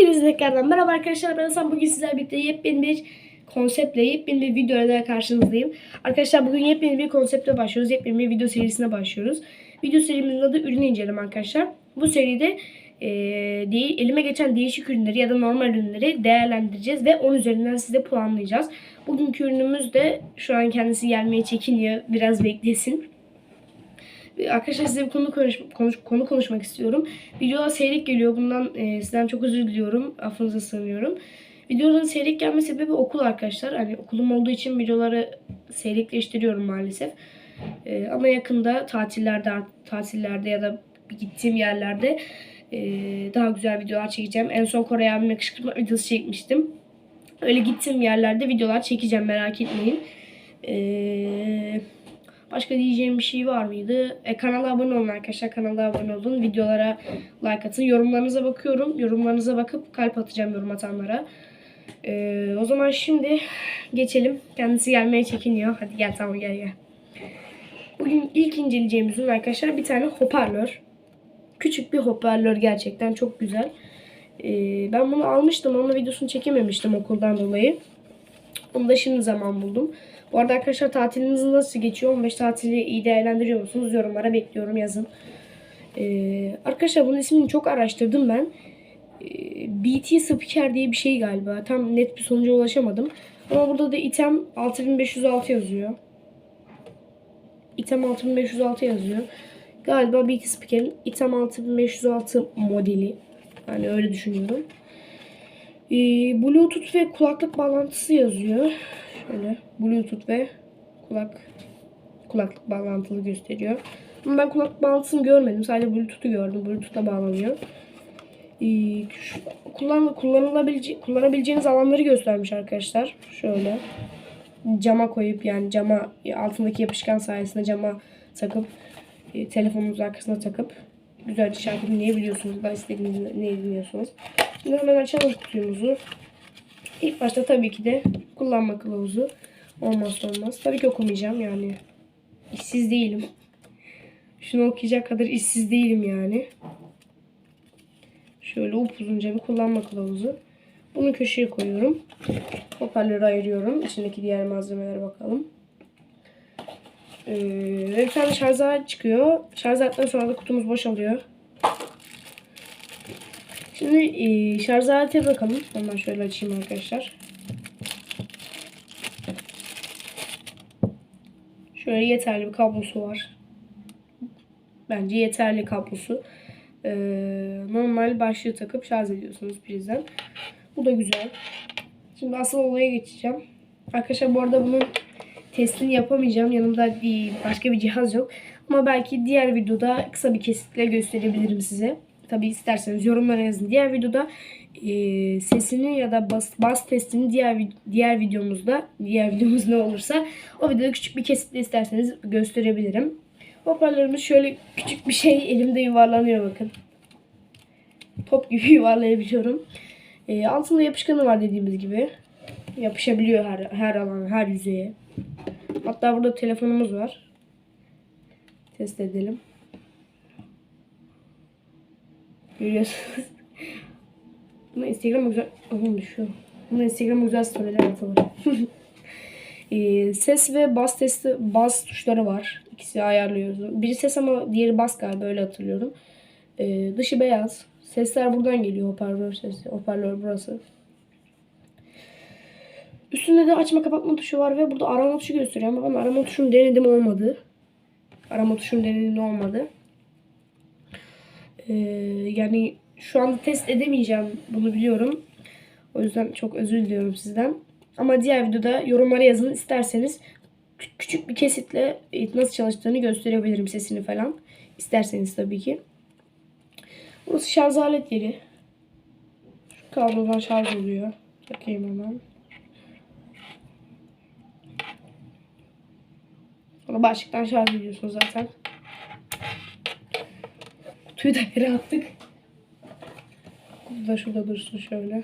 Hepinize tekrardan merhaba arkadaşlar. Ben Hasan. Bugün sizlerle birlikte yepyeni bir konseptle, yepyeni bir videoyla karşınızdayım. Arkadaşlar bugün yepyeni bir konseptle başlıyoruz. Yepyeni bir video serisine başlıyoruz. Video serimizin adı ürün inceleme arkadaşlar. Bu seride eee, de- elime geçen değişik ürünleri ya da normal ürünleri değerlendireceğiz ve 10 üzerinden size puanlayacağız. Bugünkü ürünümüz de şu an kendisi gelmeye çekiniyor. Biraz beklesin. Arkadaşlar size bir konu, konuş, konuş, konu konuşmak istiyorum. Videolar seyrek geliyor. Bundan e, sizden çok özür diliyorum. Affınıza sığınıyorum. Videoların seyrek gelme sebebi okul arkadaşlar. Hani okulum olduğu için videoları seyrekleştiriyorum maalesef. E, ama yakında tatillerde tatillerde ya da gittiğim yerlerde e, daha güzel videolar çekeceğim. En son Kore abimle kışkırtma videosu çekmiştim. Öyle gittiğim yerlerde videolar çekeceğim merak etmeyin. Eee Başka diyeceğim bir şey var mıydı? E, kanala abone olun arkadaşlar. Kanala abone olun. Videolara like atın. Yorumlarınıza bakıyorum. Yorumlarınıza bakıp kalp atacağım yorum atanlara. E, o zaman şimdi geçelim. Kendisi gelmeye çekiniyor. Hadi gel tamam gel gel. Bugün ilk inceleyeceğimiz ürün arkadaşlar bir tane hoparlör. Küçük bir hoparlör gerçekten çok güzel. E, ben bunu almıştım ama videosunu çekememiştim okuldan dolayı. Onu da şimdi zaman buldum. Bu arada arkadaşlar tatiliniz nasıl geçiyor? 15 tatili iyi değerlendiriyor musunuz? Yorumlara bekliyorum yazın. Ee, arkadaşlar bunun ismini çok araştırdım ben. Ee, BT Speaker diye bir şey galiba. Tam net bir sonuca ulaşamadım. Ama burada da item 6506 yazıyor. item 6506 yazıyor. Galiba BT Speaker'in item 6506 modeli. Yani öyle düşünüyorum. Ee, Bluetooth ve kulaklık bağlantısı yazıyor. Şöyle Bluetooth ve kulak kulaklık bağlantılı gösteriyor. Ama ben kulaklık bağlantısını görmedim. Sadece Bluetooth'u gördüm. Bluetooth'la bağlanıyor. Şu- kullan, kullanılabilece, kullanabileceğiniz alanları göstermiş arkadaşlar. Şöyle cama koyup yani cama altındaki yapışkan sayesinde cama takıp e, telefonunuzun arkasına takıp güzelce şarkı dinleyebiliyorsunuz. Da istediğiniz ne dinliyorsunuz. Şimdi hemen açalım kutumuzu. İlk başta tabii ki de kullanma kılavuzu olmazsa olmaz. Tabii ki okumayacağım yani. İşsiz değilim. Şunu okuyacak kadar işsiz değilim yani. Şöyle upuzunca bir kullanma kılavuzu. Bunu köşeye koyuyorum. Hoparlörü ayırıyorum. İçindeki diğer malzemelere bakalım. Ee, bir tane çıkıyor. Şarj sonra da kutumuz boşalıyor. Şimdi e, şarj bakalım. Hemen şöyle açayım arkadaşlar. Şöyle yeterli bir kablosu var. Bence yeterli kablosu. Ee, normal başlığı takıp şarj ediyorsunuz prizden. Bu da güzel. Şimdi asıl olaya geçeceğim. Arkadaşlar bu arada bunun testini yapamayacağım. Yanımda bir başka bir cihaz yok. Ama belki diğer videoda kısa bir kesitle gösterebilirim size. Tabi isterseniz yorumlara yazın. Diğer videoda e, sesini ya da bas, bas testini diğer diğer videomuzda diğer videomuz ne olursa o videoda küçük bir kesitle isterseniz gösterebilirim. Hoparlörümüz şöyle küçük bir şey elimde yuvarlanıyor bakın. Top gibi yuvarlayabiliyorum. E, altında yapışkanı var dediğimiz gibi. Yapışabiliyor her, her alana, her yüzeye. Hatta burada telefonumuz var. Test edelim. Görüyorsunuz. Buna Instagram'a güzel... Oğlum düşüyor. Buna Instagram'a güzel storyler atalım. Ee, ses ve bas testi, bas tuşları var. İkisi ayarlıyoruz. Biri ses ama diğeri bas galiba öyle hatırlıyorum. Ee, dışı beyaz. Sesler buradan geliyor hoparlör sesi. Hoparlör burası. Üstünde de açma kapatma tuşu var ve burada arama tuşu gösteriyor ben arama tuşunu denedim olmadı. Arama tuşunu denedim olmadı. Ee, yani şu anda test edemeyeceğim bunu biliyorum. O yüzden çok özür diliyorum sizden. Ama diğer videoda yorumlara yazın isterseniz kü- küçük bir kesitle e, nasıl çalıştığını gösterebilirim sesini falan. İsterseniz tabii ki. Burası şarj alet yeri. Şu kablodan şarj oluyor. Takayım hemen. Sonra başlıktan şarj ediyorsunuz zaten. Kutuyu da yere attık. Kutu da şurada dursun şöyle.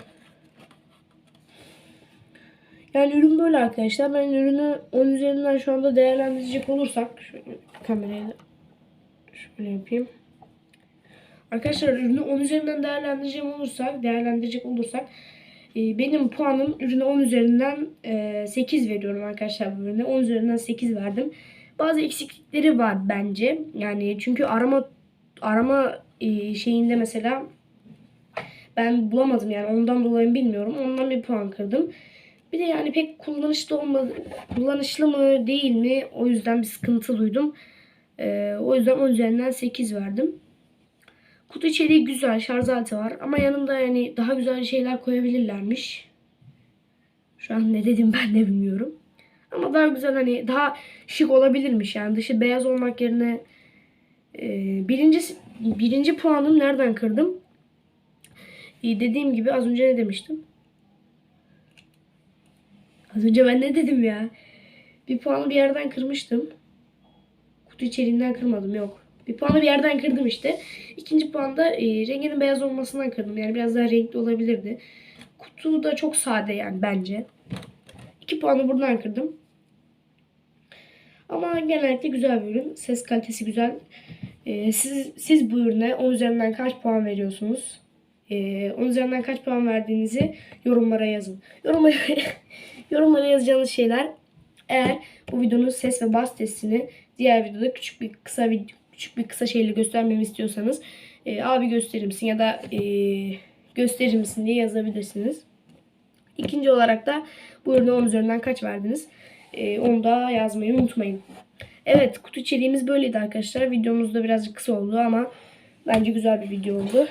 Yani ürün böyle arkadaşlar. Ben ürünü 10 üzerinden şu anda değerlendirecek olursak şöyle kamerayı da şöyle yapayım. Arkadaşlar ürünü 10 üzerinden değerlendirecek olursak, değerlendirecek olursak benim puanım ürüne 10 üzerinden e, 8 veriyorum arkadaşlar bu ürüne. 10 üzerinden 8 verdim. Bazı eksiklikleri var bence. Yani çünkü arama arama e, şeyinde mesela ben bulamadım yani ondan dolayı bilmiyorum. Ondan bir puan kırdım. Bir de yani pek kullanışlı olmadı, kullanışlı mı değil mi o yüzden bir sıkıntı duydum. Ee, o yüzden 10 üzerinden 8 verdim. Kutu içeriği güzel, şarj aleti var ama yanında yani daha güzel şeyler koyabilirlermiş. Şu an ne dedim ben de bilmiyorum. Ama daha güzel hani daha şık olabilirmiş yani dışı beyaz olmak yerine e, birinci, birinci puanım nereden kırdım? E, dediğim gibi az önce ne demiştim? Az önce ben ne dedim ya? Bir puanı bir yerden kırmıştım. Kutu içeriğinden kırmadım yok. Bir puanı bir yerden kırdım işte. İkinci puanda e, renginin beyaz olmasından kırdım. Yani biraz daha renkli olabilirdi. Kutu da çok sade yani bence. İki puanı buradan kırdım. Ama genellikle güzel bir ürün. Ses kalitesi güzel. E, siz, siz bu ürüne 10 üzerinden kaç puan veriyorsunuz? E, 10 üzerinden kaç puan verdiğinizi yorumlara yazın. Yorumlara, yorumlara yazacağınız şeyler eğer bu videonun ses ve bas testini diğer videoda küçük bir kısa bir küçük bir kısa şeyle göstermemi istiyorsanız e, abi gösterir misin ya da e, gösterir misin diye yazabilirsiniz. İkinci olarak da bu ürüne 10 üzerinden kaç verdiniz? E, onu da yazmayı unutmayın. Evet kutu içeriğimiz böyleydi arkadaşlar. Videomuz da birazcık kısa oldu ama bence güzel bir video oldu.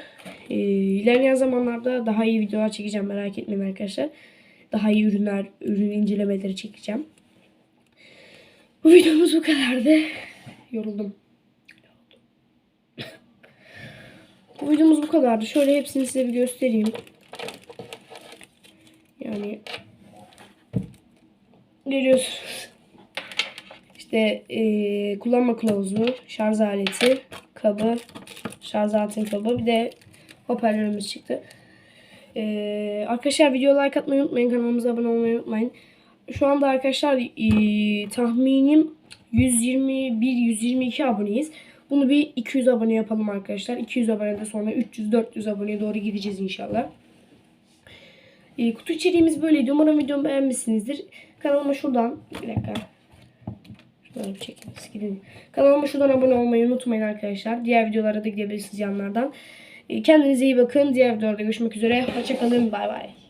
E, ilerleyen zamanlarda daha iyi videolar çekeceğim merak etmeyin arkadaşlar. Daha iyi ürünler, ürün incelemeleri çekeceğim. Bu videomuz bu kadardı. Yoruldum. Bu videomuz bu kadardı. Şöyle hepsini size bir göstereyim. Yani görüyorsunuz. İşte eee, kullanma kılavuzu, şarj aleti, kabı, şarj aletin kabı bir de hoparlörümüz çıktı. Eee, arkadaşlar video like atmayı unutmayın. Kanalımıza abone olmayı unutmayın. Şu anda arkadaşlar eee, tahminim 121-122 aboneyiz. Bunu bir 200 abone yapalım arkadaşlar. 200 abonede sonra 300-400 aboneye doğru gideceğiz inşallah. E, kutu içeriğimiz böyleydi. Umarım videomu beğenmişsinizdir. Kanalıma şuradan bir dakika. Şuradan bir çekin. Gidin. Kanalıma şuradan abone olmayı unutmayın arkadaşlar. Diğer videolara da gidebilirsiniz yanlardan. E, kendinize iyi bakın. Diğer videolarda görüşmek üzere. Hoşçakalın. Bay bay.